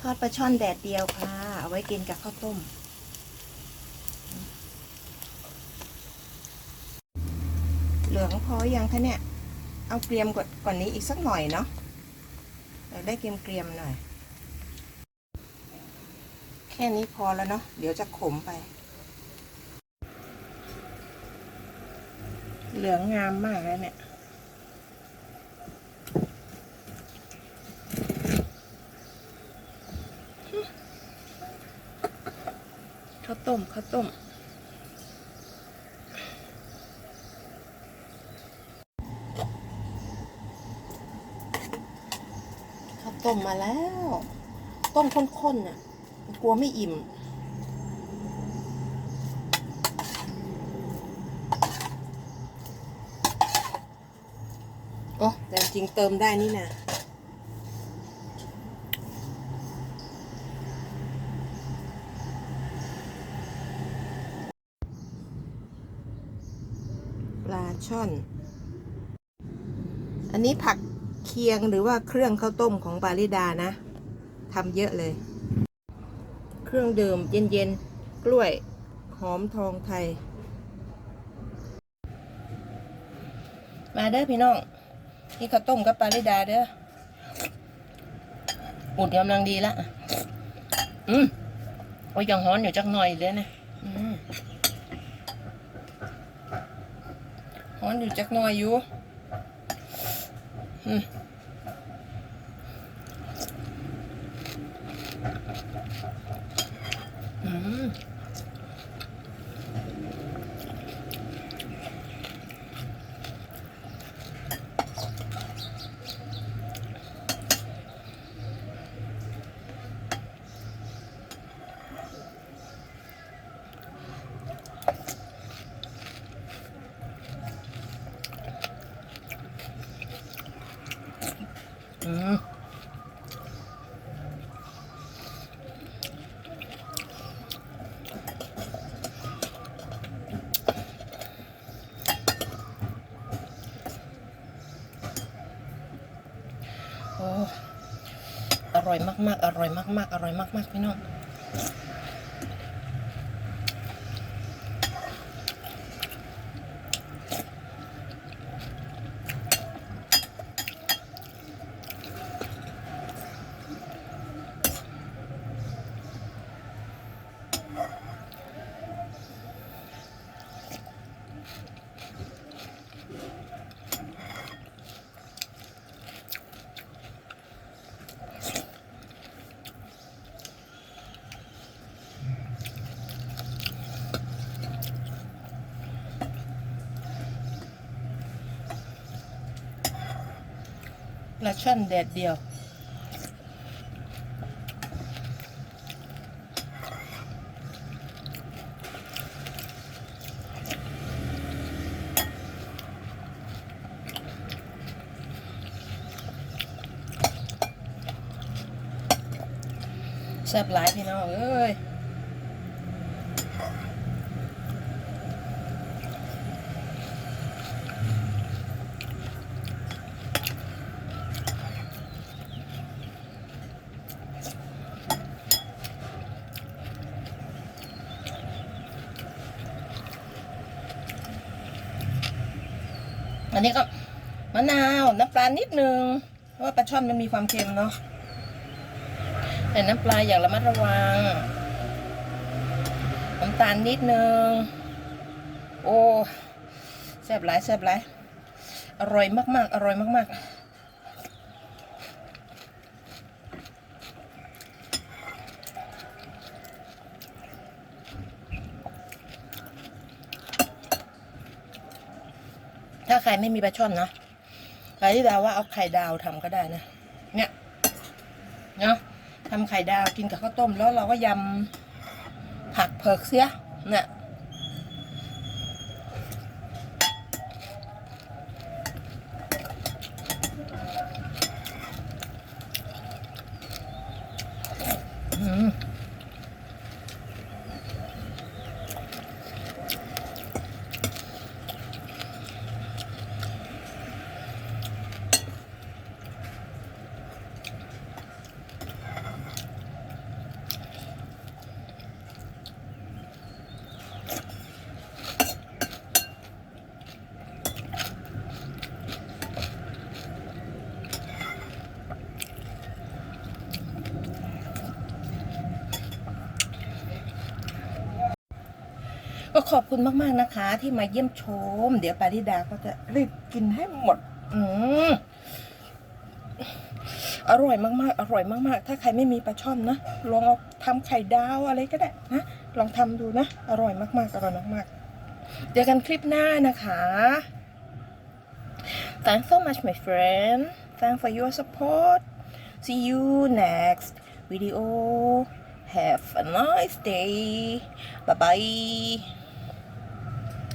ทอดปลาช่อนแดดเดียวค่ะ เอาไว้กินกับข้าวต้ม เหลืองพอยังคะเนี่ย เอาเกรียมกว่ากว่านี้อีกสักหน่อยเนาะเราได้เกรียมเกรียมหน่อย แค่นี้พอแล้วเนาะ เดี๋ยวจะขมไป เหลืองงามมากแล้วเนี่ย ข้าวต้มข้าวต้ม ข้าวต้มมาแล้ว ต้มข้นๆน่ะ กลัวไม่อิ่ม โอ้แต่จริงเติมได้นี่นะ ปลาช่อน อันนี้ผักเคียงหรือว่าเครื่องข้าวต้มของปาริดานะทำเยอะเลย เครื่องดื่มเย็นๆ กล้วย หอมทองไทย มาเด้อพี่น้องนี่ข้าวต้มกับปาลิดาเด้ออุดกำลังดีละ อืมโอ้ยยังฮ้อนอยู่จักหน่อยเลยนะอืม ฮ้อนอยู่จักหน่อยอยู่อืม อืมอืมโอ้อร่อยมากๆ อร่อยมากๆ อร่อยมากๆ พี่น้อง ปลาช่อนแดดเดียว แซ่บหลายพี่น้องเอ้ย อันนี้ก็มะนาวน้ำปลานิดนึง เพราะว่าปลาช่อนมันมีความเค็มเนาะแต่น้ำปลาอย่างระมัดระวังน้ำตาลนิดนึง โอ้แซ่บหลายแซ่บหลายอร่อยมากๆ อร่อยมากๆ ใครไม่มีปลาช่อนนะใครที่ดาวว่าเอาไข่ดาวทำก็ได้นะ เนี่ยเนาะทำไข่ดาวกินกับข้าวต้ม แล้วเราก็ยำผักเผือกเสียเนี่ย ก็ขอบคุณมากๆนะคะ ที่มาเยี่ยมชม เดี๋ยวปาริดาก็จะรีบกินให้หมด อืมอร่อยมากๆ อร่อยมากๆ ถ้าใครไม่มีปลาช่อนนะ ลองเอาทำไข่ดาวอะไรก็ได้นะ ลองทำดูนะ อร่อยมากๆ อร่อยมากๆ เจอกันคลิปหน้านะคะ Thanks so much my friend Thanks for your support See you next video Have a nice day Bye bye